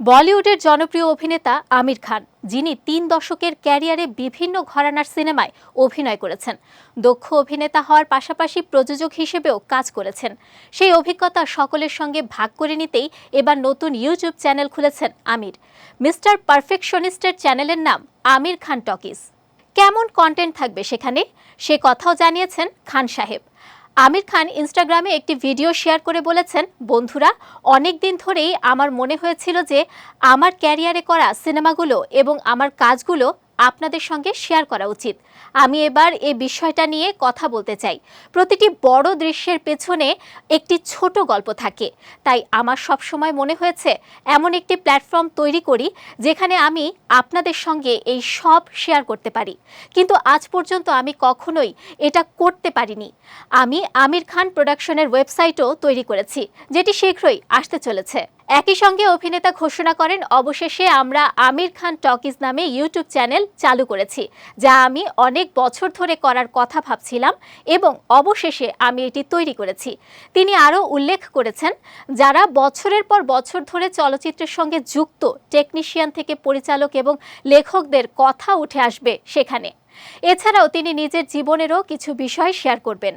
বলিউডের জনপ্রিয় অভিনেতা আমির খান, যিনি তিন দশকের ক্যারিয়ারে বিভিন্ন ঘরানার সিনেমায় অভিনয় করেছেন। দক্ষ অভিনেতা হওয়ার পাশাপাশি প্রযোজক হিসেবেও কাজ করেছেন। সেই অভিজ্ঞতা সকলের সঙ্গে ভাগ করে নিতেই এবার নতুন ইউটিউব চ্যানেল খুলেছেন আমির। মিস্টার পারফেকশনিস্টের চ্যানেলের নাম আমির খান টকিজ। কেমন কন্টেন্ট থাকবে সেখানে? সে কথাও জানিয়েছেন খান সাহেব। আমির খান ইনস্টাগ্রামে একটি ভিডিও শেয়ার করে বলেছেন, বন্ধুরা অনেক দিন ধরেই আমার মনে হয়েছিল যে আমার ক্যারিয়ারে করা সিনেমাগুলো এবং আমার কাজগুলো আপনাদের সঙ্গে শেয়ার করা উচিত। আমি এবার এই বিষয়টা নিয়ে কথা বলতে চাই। প্রতিটি বড় দৃশ্যের পেছনে একটি ছোট গল্প থাকে। তাই আমার সব সময় মনে হয়েছে, এমন একটি প্ল্যাটফর্ম তৈরি করি, যেখানে আমি আপনাদের সঙ্গে এই সব শেয়ার করতে পারি। কিন্তু আজ পর্যন্ত আমি কখনোই এটা করতে পারিনি। আমি আমির খান প্রোডাকশনের ওয়েবসাইটও তৈরি করেছি, যেটি শীঘ্রই আসতে চলেছে। একই সঙ্গে অভিনেতা ঘোষণা করেন, অবশেষে আমরা আমির খান টকিজ নামে ইউটিউব চ্যানেল চালু করেছি, যা আমি অনেক বছর ধরে করার কথা ভাবছিলাম এবং অবশেষে আমি এটি তৈরি করেছি। তিনি আরও উল্লেখ করেছেন, যারা বছরের পর বছর ধরে চলচ্চিত্রের সঙ্গে যুক্ত, টেকনিশিয়ান থেকে পরিচালক এবং লেখকদের কথা উঠে আসবে সেখানে। এছাড়াও তিনি নিজের জীবনেরও কিছু বিষয় শেয়ার করবেন।